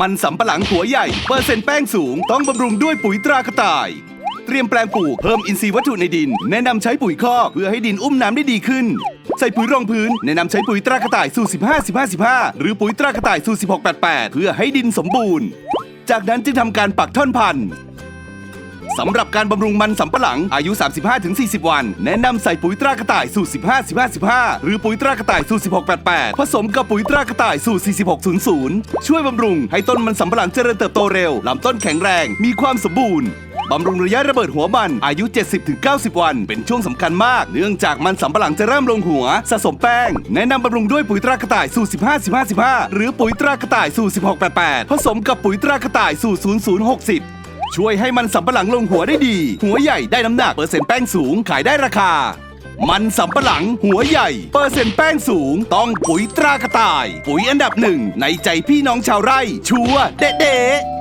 มันสำปะหลังหัวใหญ่ เปอร์เซ็นต์แป้งสูง ต้องบำรุงด้วยปุ๋ยตรากระต่าย เตรียมแปลงปลูกเพิ่มอินทรีย์วัตถุในดิน แนะนำใช้ปุ๋ยคอกเพื่อให้ดินอุ้มน้ำได้ดีขึ้น ใส่ปุ๋ยรองพื้น แนะนำใช้ปุ๋ยตรากระต่ายสูตร15 15 15 หรือปุ๋ยตรากระต่ายสูตร16 88 เพื่อให้ดินสมบูรณ์ จากนั้นจึงทำการปักท่อนพันธุ์ สำหรับการบำรุงมันสำปะหลังอายุ 35-40 วัน แนะนำใส่ปุ๋ยตรากระต่ายสูตร 15 15 15 หรือปุ๋ยตรากระต่ายสูตร 16 88 ผสมกับปุ๋ยตรากระต่ายสูตร 4600 ช่วยบำรุงให้ต้นมันสำปะหลังเจริญเติบโตเร็วลำต้นแข็งแรง มีความสมบูรณ์บำรุงระยะระเบิดหัวมันอายุ 70-90 วัน เป็นช่วงสำคัญมาก เนื่องจากมันสำปะหลังจะเริ่มลงหัว สะสมแป้ง แนะนำบำรุงด้วยปุ๋ยตรากระต่ายสูตร 15 15 15 หรือปุ๋ยตรากระต่ายสูตร 16 88 ผสมกับปุ๋ยตรากระต่ายสูตร 0060 ช่วยให้มันสำปะหลังลงหัวได้ดี หัวใหญ่ได้น้ำหนักเปอร์เซ็นต์แป้งสูงขายได้ราคา มันสำปะหลังหัวใหญ่ เปอร์เซ็นต์แป้งสูง ต้องปุ๋ยตรากระต่าย ปุ๋ยอันดับหนึ่งในใจพี่น้องชาวไร่ชัวเด๊ะ